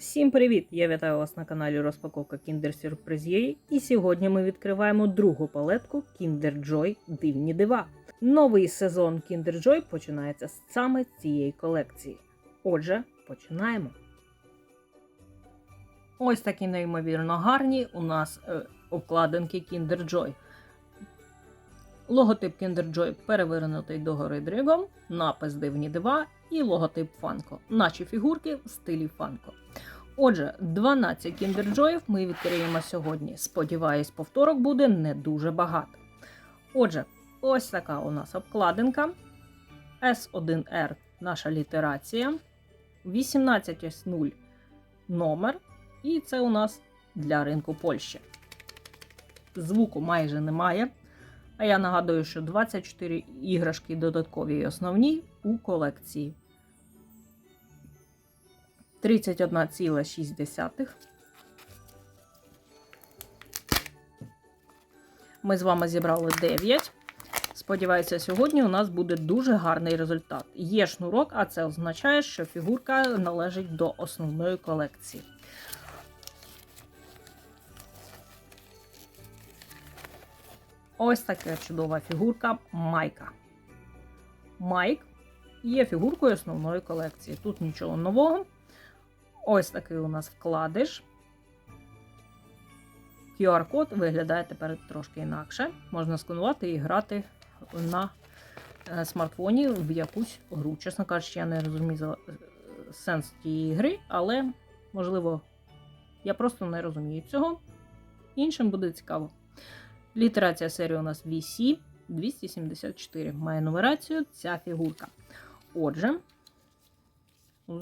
Всім привіт! Я вітаю вас на каналі Розпаковка Kinder Surprise І сьогодні ми відкриваємо другу палетку Kinder Joy Дивні дива. Новий сезон Kinder Joy починається саме з цієї колекції. Отже, починаємо. Ось такі неймовірно гарні у нас е, обкладинки Kinder Joy. Логотип Kinder Joy перевернутий догори дригом, напис Дивні дива і логотип Фанко, наче фігурки в стилі Фанко. Отже, 12 Kinder Joy'ів ми відкриємо сьогодні. Сподіваюсь, повторок буде не дуже багато. Отже, ось така у нас обкладинка. S1R наша літерація. 18S0 номер. І це у нас для ринку Польщі. Звуку майже немає. А я нагадую, що 24 іграшки додаткові і основні у колекції. 31,6. Ми з вами зібрали 9. Сподіваюся, сьогодні у нас буде дуже гарний результат. Є шнурок, а це означає, що фігурка належить до основної колекції. Ось така чудова фігурка Майка. Майк є фігуркою основної колекції. Тут нічого нового. Ось такий у нас вкладиш. QR-код виглядає тепер трошки інакше. Можна сканувати і грати на е, смартфоні в якусь гру. Чесно кажучи, я не розумію сенс тієї гри, але, можливо, я просто не розумію цього. Іншим буде цікаво. Літерація серії у нас VC 274. Має нумерацію ця фігурка. Отже,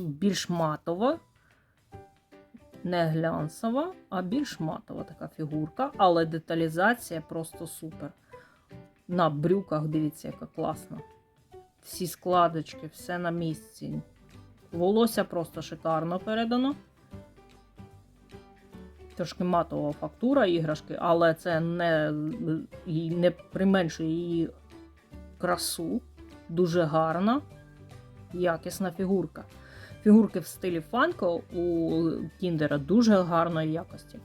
більш матова, не глянцева, а більш матова така фігурка, але деталізація просто супер. На брюках, дивіться, яка класна. Всі складочки, все на місці. Волосся просто шикарно передано. Трошки матова фактура іграшки, але це не, не применшує її красу. Дуже гарна, якісна фігурка. Фігурки в стилі фанко у Кіндера дуже гарної якості.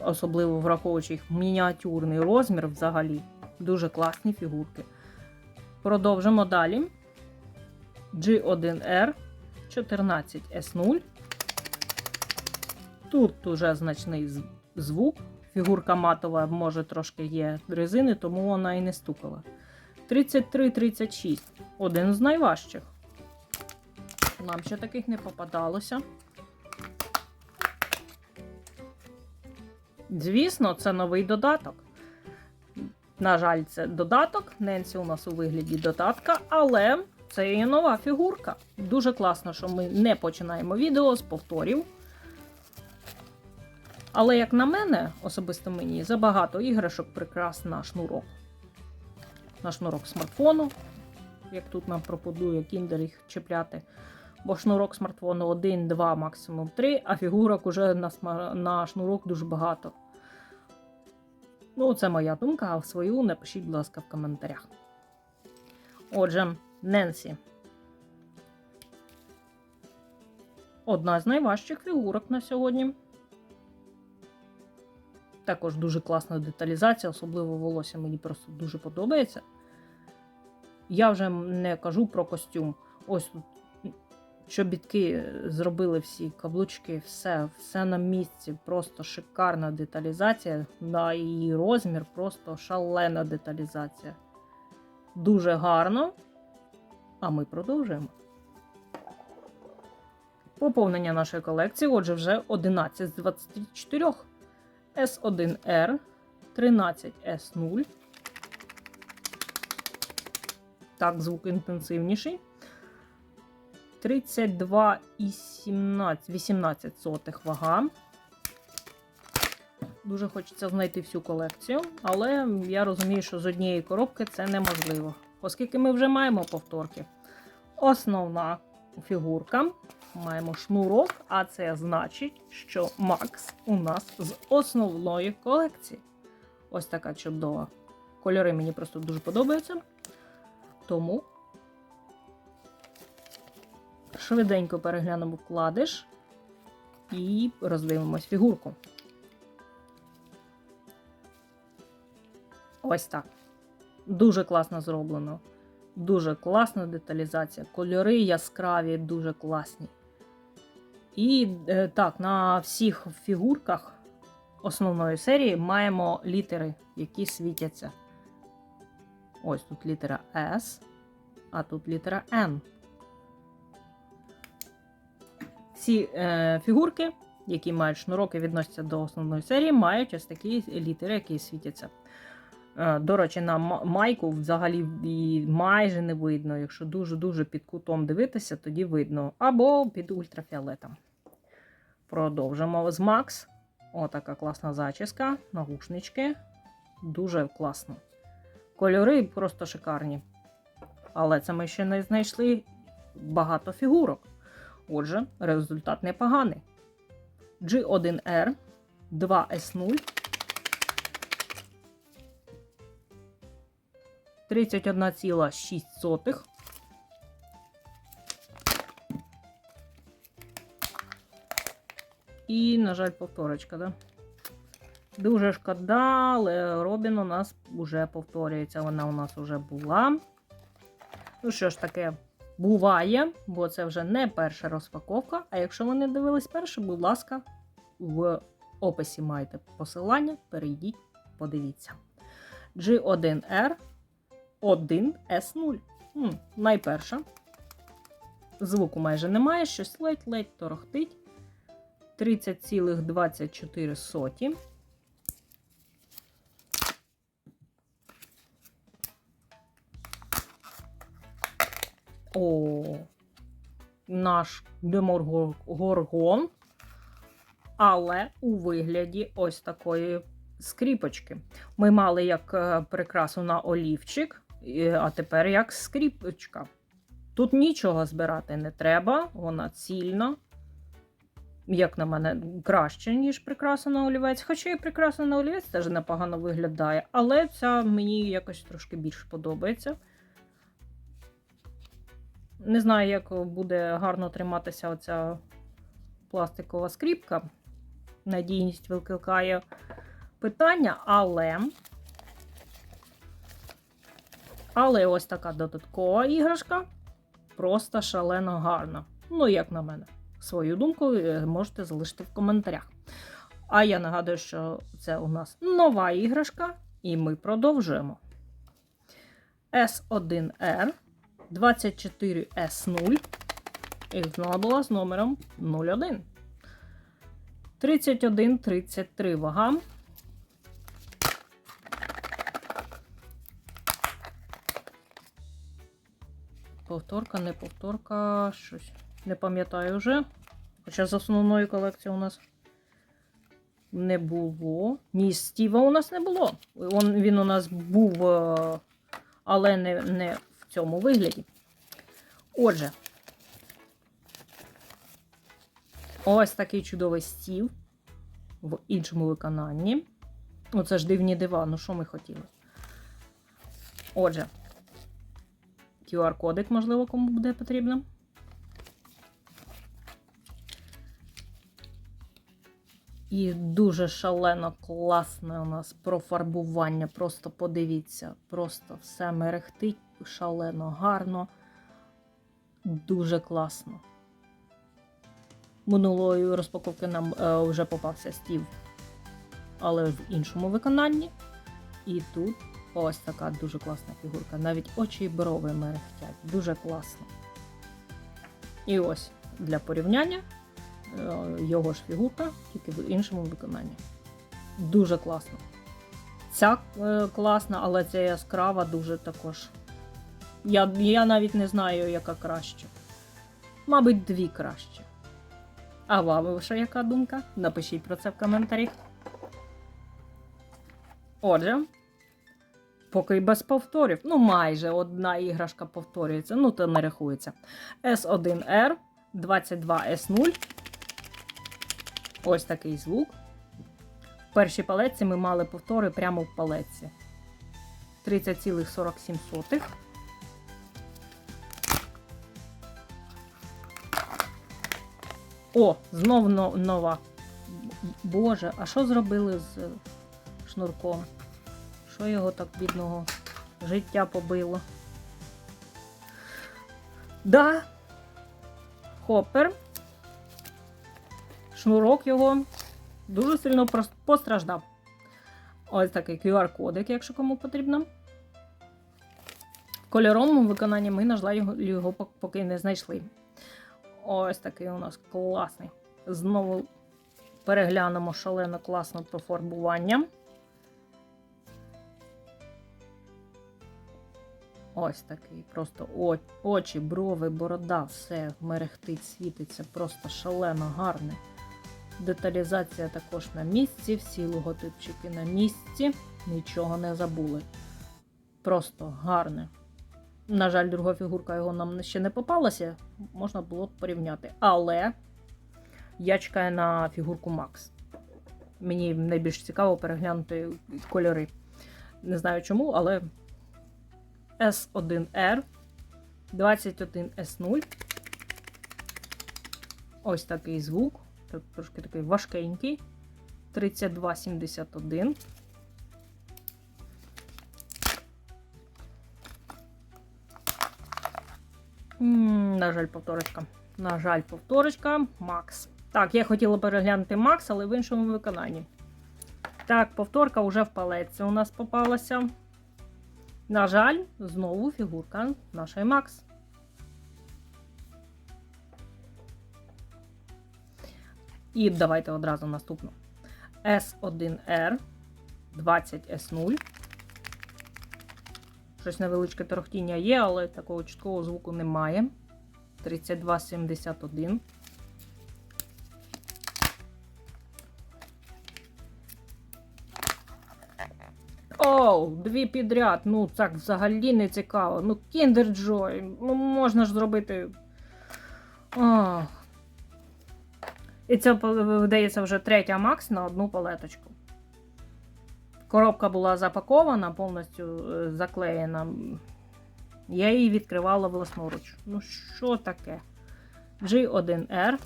Особливо враховуючи їх мініатюрний розмір взагалі. Дуже класні фігурки. Продовжимо далі. G1R 14S0. Тут уже значний звук. Фігурка матова, може, трошки є резини, тому вона і не стукала. 33-36. Один з найважчих. Нам ще таких не попадалося. Звісно, це новий додаток. На жаль, це додаток. Ненсі у нас у вигляді додатка, але це є нова фігурка. Дуже класно, що ми не починаємо відео з повторів. Але, як на мене, особисто мені, забагато іграшок прикрас на шнурок. На шнурок смартфону, як тут нам пропонує Кіндер їх чіпляти. Бо шнурок смартфону 1, 2, максимум 3, а фігурок уже на, на шнурок дуже багато. Ну, це моя думка, а свою напишіть, будь ласка, в коментарях. Отже, Ненсі. Одна з найважчих фігурок на сьогодні. Також дуже класна деталізація, особливо волосся мені просто дуже подобається. Я вже не кажу про костюм. Ось тут чобітки зробили всі каблучки, все, все на місці. Просто шикарна деталізація. На її розмір, просто шалена деталізація. Дуже гарно. А ми продовжуємо. Поповнення нашої колекції, отже, вже 11 з 24. S1R 13S0. Так, звук інтенсивніший. 32,18 вага. Дуже хочеться знайти всю колекцію, але я розумію, що з однієї коробки це неможливо, оскільки ми вже маємо повторки. Основна фігурка. Маємо шнурок, а це значить, що Макс у нас з основної колекції. Ось така чудова. Кольори мені просто дуже подобаються. Тому швиденько переглянемо вкладиш. і роздивимось фігурку. Ось так. Дуже класно зроблено. Дуже класна деталізація. Кольори яскраві, дуже класні. І е, так, на всіх фігурках основної серії маємо літери, які світяться. Ось тут літера S, а тут літера N. Ці е, фігурки, які мають шнуроки, відносяться до основної серії, мають ось такі літери, які світяться. Е, До речі, на майку взагалі і майже не видно. Якщо дуже-дуже під кутом дивитися, тоді видно. Або під ультрафіолетом. Продовжимо з Макс. Отака класна зачіска, нагушнички. Дуже класно. Кольори просто шикарні. Але це ми ще не знайшли багато фігурок. Отже, результат непоганий. G1R 2S0 31,6. І, на жаль, повторочка, да? Дуже шкода, але Робін у нас вже повторюється. Вона у нас вже була. Ну що ж таке, буває, бо це вже не перша розпаковка. А якщо ви не дивились перше, будь ласка, в описі маєте посилання, перейдіть, подивіться. G1R 1S0. М, найперша. Звуку майже немає, щось ледь-ледь торохтить. 30,24 О, наш деморгон, але у вигляді ось такої скріпочки. Ми мали як е, прикрасу на олівчик, а тепер як скріпочка. Тут нічого збирати не треба, вона цільна. Як на мене, краще, ніж прикраса на олівець. Хоча і прикраса на олівець теж непогано виглядає, але ця мені якось трошки більше подобається. Не знаю, як буде гарно триматися оця пластикова скріпка. Надійність викликає питання, але. Але ось така додаткова іграшка просто шалено гарна. Ну, як на мене. Свою думку можете залишити в коментарях. А я нагадую, що це у нас нова іграшка, і ми продовжуємо. S1R 24S0. І вона була з номером 01. 31-33 вага. Повторка, не повторка, щось. Не пам'ятаю вже. Хоча з основної колекції у нас не було. Ні, Стіва у нас не було. Він у нас був, е, але не, не цьому вигляді. Отже, ось такий чудовий стіл в іншому виконанні. Оце ж дивні дива, ну що ми хотіли. Отже, QR-кодик, можливо, кому буде потрібно. І дуже шалено класне у нас профарбування. Просто подивіться, просто все мерехтить шалено, гарно, дуже класно. Минулої розпаковки нам е, вже попався стів, але в іншому виконанні. І тут ось така дуже класна фігурка. Навіть очі і брови мерехтять. Дуже класно. І ось для порівняння е, його ж фігурка, тільки в іншому виконанні. Дуже класно. Ця е, класна, але ця яскрава дуже також. Я, я навіть не знаю, яка краще. Мабуть, дві краще. А вам ваша яка думка? Напишіть про це в коментарях. Отже, поки без повторів. Ну, майже одна іграшка повторюється, ну, то не рахується. S1R 22S0. Ось такий звук. В першій палетці ми мали повтори прямо в палетці. 30,47. О, знов нова. Боже, а що зробили з е, шнурком? Що його так бідного життя побило? Да. Хоппер. Шнурок його дуже сильно постраждав. Ось такий QR-кодик, якщо кому потрібно. В кольоровому виконанні ми, на жаль, його поки не знайшли. Ось такий у нас класний. Знову переглянемо шалено класне профарбування. Ось такий. Просто очі, брови, борода, все мерехтить, світиться, просто шалено гарне. Деталізація також на місці, всі логотипчики на місці, нічого не забули. Просто гарне. На жаль, друга фігурка його нам ще не попалася, можна було б порівняти. Але я чекаю на фігурку Макс. Мені найбільш цікаво переглянути кольори. Не знаю чому, але S1R 21S0. Ось такий звук. Трошки такий важкенький. 3271. На жаль, повторочка. На жаль, повторочка. Макс. Так, я хотіла переглянути Макс, але в іншому виконанні. Так, повторка вже в палеці у нас попалася. На жаль, знову фігурка нашої Макс. І давайте одразу наступну. S1R 20S0. Щось невеличке торохтіння є, але такого чіткого звуку немає. 3271. Оу, дві підряд. Ну, так взагалі не цікаво. Ну, Kinder Joy. Ну, можна ж зробити. Ах. І це, видається, вже третя Макс на одну палеточку. Коробка була запакована, повністю е, заклеєна. Я її відкривала власноруч. Ну, що таке? G1R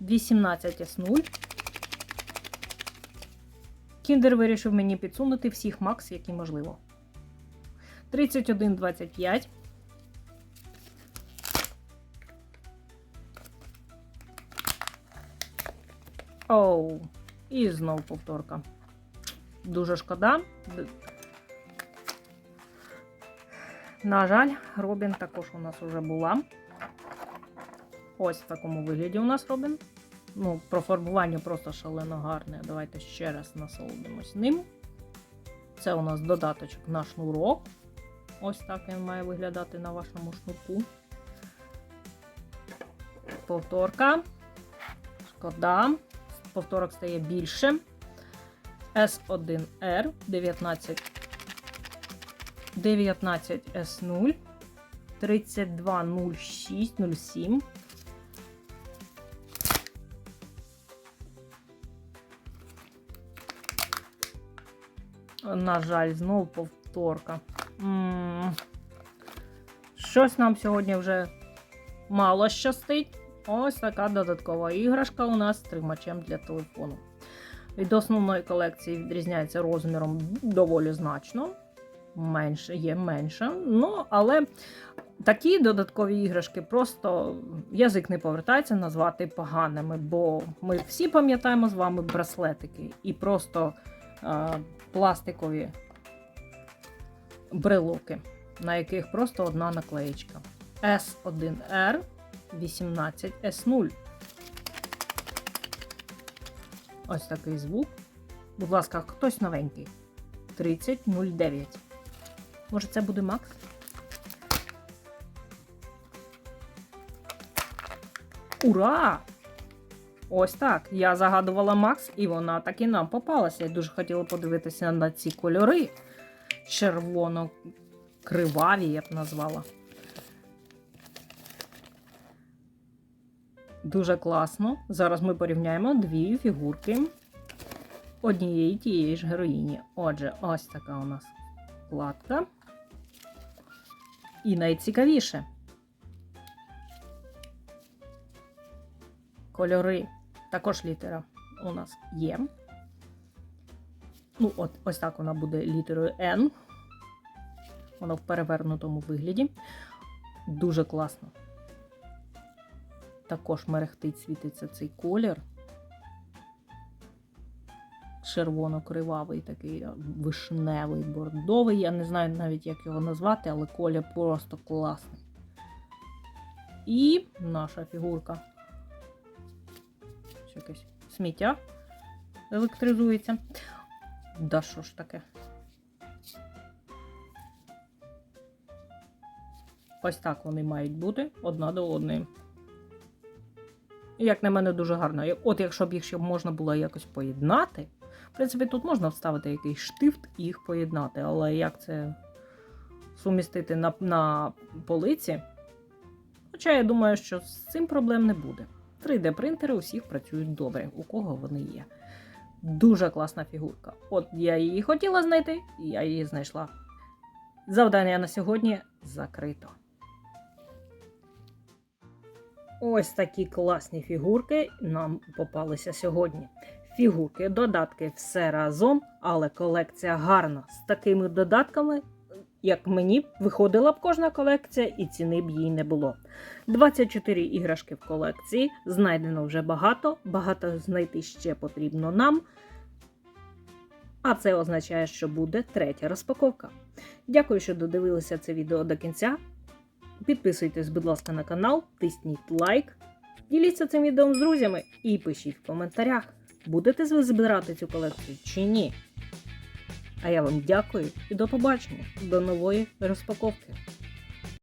18S0. Кіндер вирішив мені підсунути всіх Макс, які можливо. 3125. Оу, і знов повторка. Дуже шкода. На жаль, Робін також у нас вже була. Ось в такому вигляді у нас Робін. Ну, профарбування просто шалено гарне. Давайте ще раз насолодимось ним. Це у нас додаточок на шнурок. Ось так він має виглядати на вашому шнурку. Повторка. Шкода. Повторок стає більше. S1R 19 19S0 320607 На жаль, знову повторка. Щось нам сьогодні вже мало щастить. Ось така додаткова іграшка у нас з тримачем для телефону. Від основної колекції відрізняється розміром доволі значно. Менше є менше. Ну, але такі додаткові іграшки просто язик не повертається назвати поганими, бо ми всі пам'ятаємо з вами браслетики і просто е, пластикові брелоки, на яких просто одна наклеєчка. S1R 18S0. Ось такий звук. Будь ласка, хтось новенький. 3009. Може, це буде Макс? Ура! Ось так. Я загадувала Макс, і вона таки нам попалася. Я дуже хотіла подивитися на ці кольори. Червоно-криваві, я б назвала. Дуже класно. Зараз ми порівняємо дві фігурки однієї тієї ж героїні. Отже, ось така у нас вкладка. І найцікавіше. кольори. Також літера у нас є. Ну, от, ось так вона буде літерою N. Вона в перевернутому вигляді. Дуже класно. Також мерехтить світиться цей колір. Червоно-кривавий, такий вишневий, бордовий. Я не знаю навіть, як його назвати, але колір просто класний. І наша фігурка. Ще якесь сміття електризується. Да що ж таке? Ось так вони мають бути одна до одної. Як на мене, дуже гарно. От якщо б їх ще можна було якось поєднати. В принципі, тут можна вставити якийсь штифт і їх поєднати, але як це сумістити на, на полиці? Хоча я думаю, що з цим проблем не буде. 3D-принтери усіх працюють добре, у кого вони є. Дуже класна фігурка. От я її хотіла знайти, і я її знайшла. Завдання на сьогодні закрито. Ось такі класні фігурки нам попалися сьогодні. Фігурки, додатки, все разом, але колекція гарна. З такими додатками, як мені, виходила б кожна колекція, і ціни б їй не було. 24 іграшки в колекції, знайдено вже багато, багато знайти ще потрібно нам. А це означає, що буде третя розпаковка. Дякую, що додивилися це відео до кінця. Підписуйтесь, будь ласка, на канал, тисніть лайк, діліться цим відео з друзями і пишіть в коментарях, будете ви збирати цю колекцію чи ні. А я вам дякую і до побачення, до нової розпаковки.